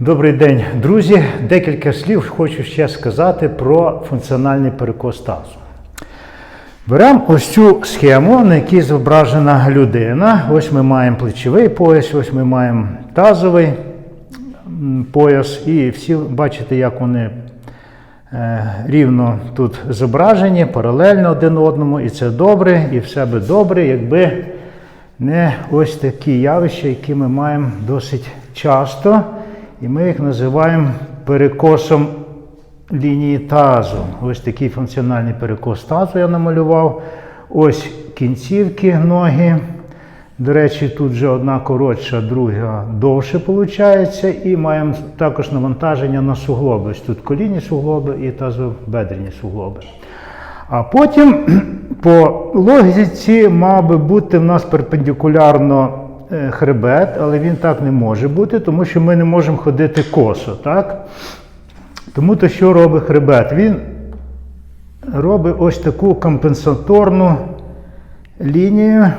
Добрий день, друзі. Декілька слів хочу ще сказати про функціональний перекос тазу. Беремо ось цю схему, на якій зображена людина. Ось ми маємо плечовий пояс, ось ми маємо тазовий пояс, і всі бачите, як вони е, рівно тут зображені, паралельно один одному, і це добре, і все би добре, якби не ось такі явища, які ми маємо досить часто, і ми їх називаємо перекосом лінії тазу. Ось такий функціональний перекос тазу я намалював. Ось кінцівки ноги. До речі, тут вже одна коротша, друга довше виходить. І маємо також навантаження на суглоби. Ось тут колінні суглоби і тазобедрені суглоби. А потім по логіці мав би бути в нас перпендикулярно хребет, але він так не може бути, тому що ми не можемо ходити косо. так? Тому то що робить хребет? Він робить ось таку компенсаторну лінію,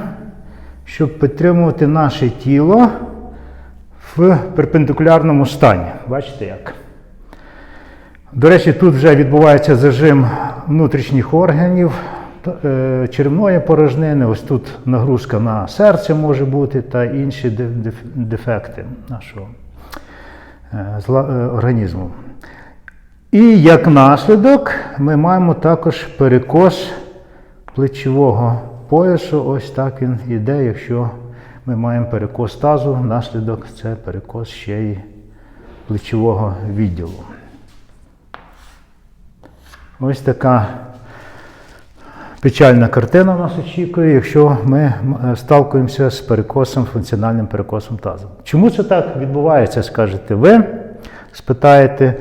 щоб підтримувати наше тіло в перпендикулярному стані. Бачите як? До речі, тут вже відбувається зажим внутрішніх органів е, черевної порожнини. Ось тут нагрузка на серце може бути та інші дефекти нашого е, е, організму. І як наслідок ми маємо також перекос плечового поясу. Ось так він іде, якщо ми маємо перекос тазу, наслідок це перекос ще й плечового відділу. Ось така печальна картина нас очікує, якщо ми сталкуємося з перекосом, функціональним перекосом тазу. Чому це так відбувається, скажете ви? Спитаєте.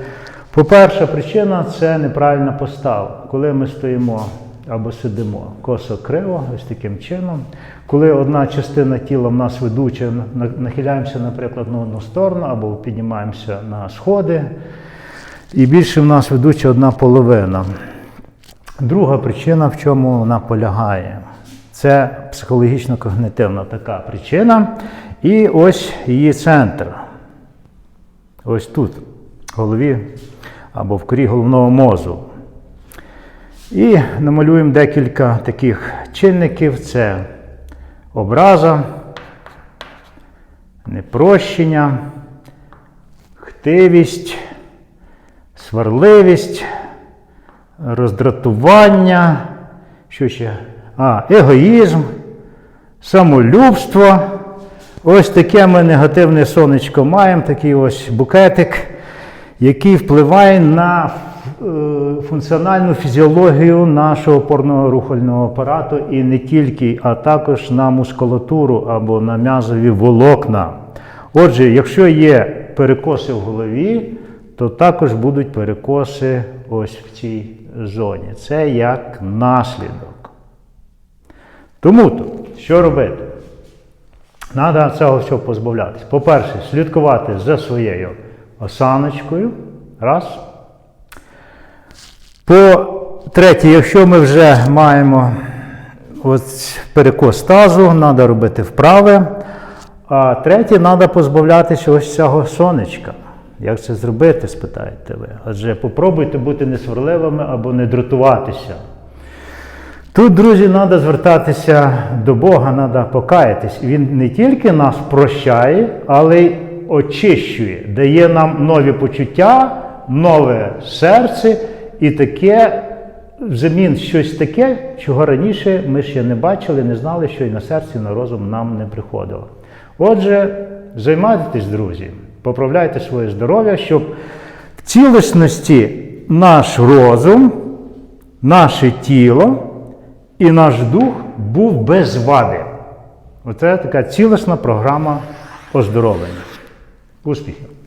По-перше, причина це неправильна постава. Коли ми стоїмо або сидимо косо криво, ось таким чином. Коли одна частина тіла в нас ведуча, нахиляємося, наприклад, на одну сторону, або піднімаємося на сходи, і більше в нас ведуча одна половина. Друга причина, в чому вона полягає, це психологічно-когнитивна така причина. І ось її центр. Ось тут, в голові або в корі головного мозу. І намалюємо декілька таких чинників: це образа, непрощення, хтивість, сварливість, роздратування, що ще? А, егоїзм, самолюбство. Ось таке ми негативне сонечко маємо, такий ось букетик, який впливає на е, функціональну фізіологію нашого опорно-рухального апарату і не тільки, а також на мускулатуру або на м'язові волокна. Отже, якщо є перекоси в голові, то також будуть перекоси ось в цій зоні. Це як наслідок. Тому то, що робити? Треба цього всього позбавлятися. По-перше, слідкувати за своєю осаночкою. Раз. По-третє, якщо ми вже маємо ось перекос тазу, треба робити вправи. А третє, треба позбавлятися ось цього сонечка. Як це зробити, спитаєте ви? Адже попробуйте бути несварливими або не дратуватися. Тут, друзі, треба звертатися до Бога, треба покаятись. Він не тільки нас прощає, але й очищує, дає нам нові почуття, нове серце і таке взамін щось таке, чого раніше ми ще не бачили, не знали, що і на серці, на розум нам не приходило. Отже, займайтесь, друзі, поправляйте своє здоров'я, щоб в цілісності наш розум, наше тіло і наш дух був без вади. Оце така цілісна програма оздоровлення. Успіхів!